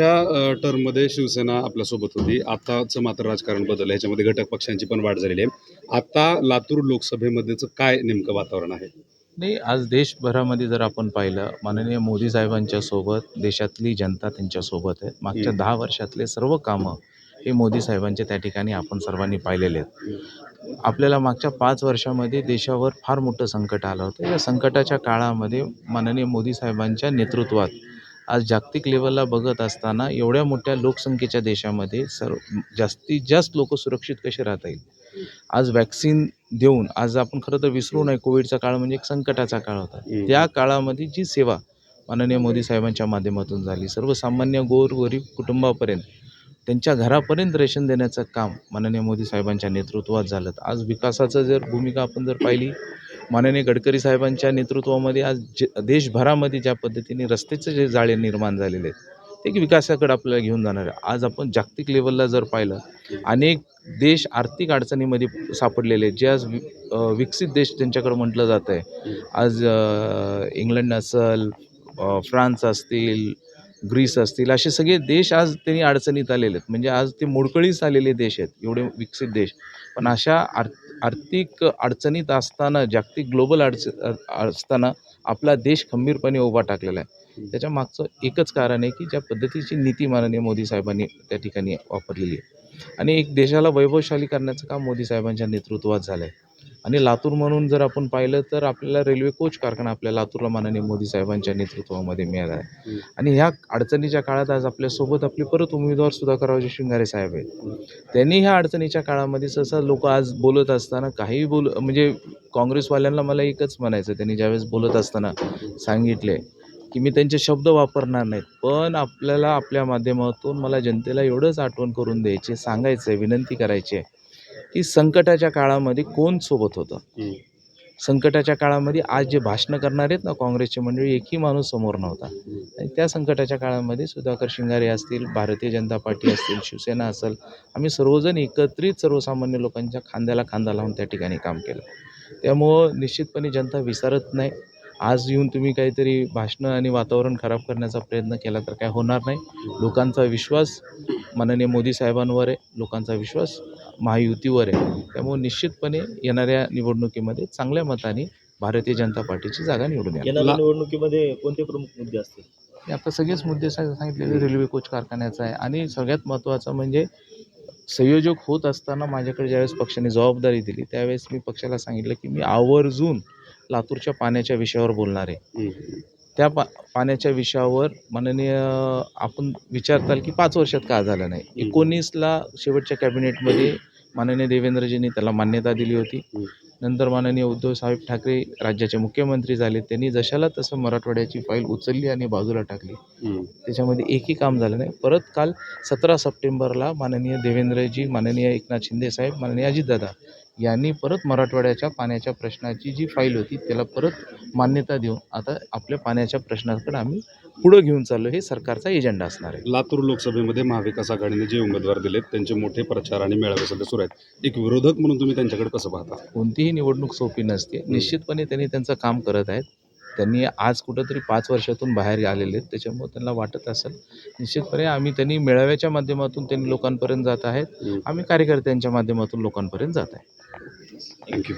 मागच्या टर्ममध्ये शिवसेना आपल्यासोबत होती. आताचं मात्र राजकारण बदललं ह्याच्यामध्ये घटक पक्षांची पण वाढ झालेली आहे. आता लातूर लोकसभेमध्येच काय नेमकं वातावरण आहे? नाही आज देशभरामध्ये जर आपण पाहिलं माननीय मोदी साहेबांच्या सोबत देशातली जनता त्यांच्यासोबत आहे मागच्या. दहा वर्षातले सर्व कामं हे मोदी साहेबांच्या त्या ठिकाणी आपण सर्वांनी पाहिलेले आहेत. आपल्याला मागच्या पाच वर्षामध्ये देशावर फार मोठं संकट आलं होतं. या संकटाच्या काळामध्ये माननीय मोदी साहेबांच्या नेतृत्वात आज जागतिक लेवलला बघत असताना एवढ्या मोठ्या लोकसंख्येच्या देशामध्ये सर्व जास्तीत जास्त लोक सुरक्षित कसे राहता येईल? आज वॅक्सिन देऊन आज आपण खरं तर विसरू नये कोविडचा काळ म्हणजे एक संकटाचा काळ होता. त्या काळामध्ये जी सेवा माननीय मोदी साहेबांच्या माध्यमातून झाली सर्वसामान्य गोरगरीब कुटुंबापर्यंत त्यांच्या घरापर्यंत रेशन देण्याचं काम माननीय मोदी साहेबांच्या नेतृत्वात झालं. आज विकासाचं जर भूमिका आपण जर पाहिली माननीय गडकरी साहेबांच्या नेतृत्वामध्ये आज जे देशभरामध्ये ज्या पद्धतीने रस्तेचे जे जाळे निर्माण झालेले आहेत ते की विकासाकडे आपल्याला घेऊन जाणार आहे. आज आपण जागतिक लेवलला जर पाहिलं अनेक देश आर्थिक अडचणीमध्ये सापडलेले आहेत. जे आज विकसित देश त्यांच्याकडे म्हटलं जातं आहे. आज इंग्लंड असेल फ्रान्स असतील ग्रीस असतील असे सगळे देश आज त्यांनी अडचणीत आलेले आहेत. म्हणजे आज ते मोडकळीस आलेले देश आहेत एवढे विकसित देश. पण अशा आर आर्थिक अडचणीत असताना जागतिक ग्लोबल अडच असताना आपला देश खंबीरपणे उभा टाकलेला आहे. त्याच्या मागचं एकच कारण आहे की ज्या पद्धतीची नीती माननीय मोदी साहेबांनी त्या ठिकाणी वापरलेली आहे. आणि एक देशाला वैभवशाली करण्याचं काम मोदी साहेबांच्या नेतृत्वात झालं आहे आणि लातूर म्हणून जर आपण पाहिलं तर आपल्याला रेल्वे कोच कारखाना आपल्या लातूरला माननीय मोदी साहेबांच्या नेतृत्वामध्ये मिळाला आहे आणि ह्या अडचणीच्या काळात आज आपल्यासोबत आपले परत उमेदवार सुधाकररावजी शिंगारे साहेब आहेत. त्यांनी ह्या अडचणीच्या काळामध्ये सहसा लोक आज बोलत असताना काही बोल म्हणजे काँग्रेसवाल्यांना मला एकच म्हणायचं त्यांनी ज्यावेळेस बोलत असताना सांगितले की मी त्यांचे शब्द वापरणार नाहीत. पण आपल्याला आपल्या माध्यमातून मला जनतेला एवढंच आठवण करून द्यायचे सांगायचं आहे विनंती करायची आहे की संकटाच्या काळामध्ये कोण सोबत होतं? संकटाच्या काळामध्ये आज जे भाषणं करणार आहेत ना काँग्रेसची मंडळी एकही माणूस समोर नव्हता. आणि त्या संकटाच्या काळामध्ये सुधाकर शिंगारे असतील भारतीय जनता पार्टी असतील शिवसेना असेल आम्ही सर्वजण एकत्रित सर्वसामान्य लोकांच्या खांद्याला खांदा लावून त्या ठिकाणी काम केलं. त्यामुळं निश्चितपणे जनता विसरत नाही. आज येऊन तुम्ही काहीतरी भाषणं आणि वातावरण खराब करण्याचा प्रयत्न केला तर काय होणार नाही. लोकांचा विश्वास माननीय मोदी साहेबांवर आहे लोकांचा विश्वास महायुतीवर आहे. त्यामुळे निश्चितपणे येणाऱ्या निवडणुकीमध्ये चांगल्या मताने भारतीय जनता पार्टीची जागा निवडून येणार. येणाऱ्या निवडणुकीमध्ये कोणते प्रमुख मुद्दे असतील? आता सगळेच मुद्दे सा- सांगितलेले रेल्वे कोच कारखान्याचा आहे. आणि सगळ्यात महत्त्वाचं म्हणजे संयोजक होत असताना माझ्याकडे ज्यावेळेस पक्षाने जबाबदारी दिली त्यावेळेस मी पक्षाला सांगितलं की मी आवर्जून लातूरच्या पाण्याच्या विषयावर बोलणार आहे. त्या पा पाण्याच्या विषयावर माननीय आपण विचारताल की पाच वर्षात का झालं नाही. एकोणीसला शेवटच्या कॅबिनेटमध्ये माननीय देवेंद्रजींनी त्याला मान्यता दिली होती. नंतर माननीय उद्धवसाहेब ठाकरे राज्याचे मुख्यमंत्री झाले. त्यांनी जशाला तसं मराठवाड्याची फाईल उचलली आणि बाजूला टाकली. त्याच्यामध्ये एकही काम झालं नाही. परत काल सतरा सप्टेंबरला माननीय देवेंद्रजी माननीय एकनाथ शिंदे साहेब माननीय अजितदादा यांनी परत मराठवाड्याच्या पाण्याच्या प्रश्नाची जी फाईल होती त्याला परत मान्यता देऊन आता आपल्या पाण्याच्या प्रश्नाकडे आम्ही पुढं घेऊन चाललो हे सरकारचा एजेंडा असणार आहे. लातूर लोकसभेमध्ये महाविकास आघाडीने जे उमेदवार दिलेत त्यांचे मोठे प्रचार आणि मेळावे सध्या सुरू आहेत. एक विरोधक म्हणून तुम्ही त्यांच्याकडे कसं पाहता? कोणतीही निवडणूक सोपी नसते. निश्चितपणे त्यांनी त्यांचं काम करत आहेत. त्यांनी आज कुठंतरी पाच वर्षातून बाहेर आलेले आहेत. त्याच्यामुळे त्यांना वाटत असेल निश्चितपणे आम्ही त्यांनी मेळाव्याच्या माध्यमातून त्यांनी लोकांपर्यंत जात आहेत. आम्ही कार्यकर्त्यांच्या माध्यमातून लोकांपर्यंत जात आहे. थँक्यू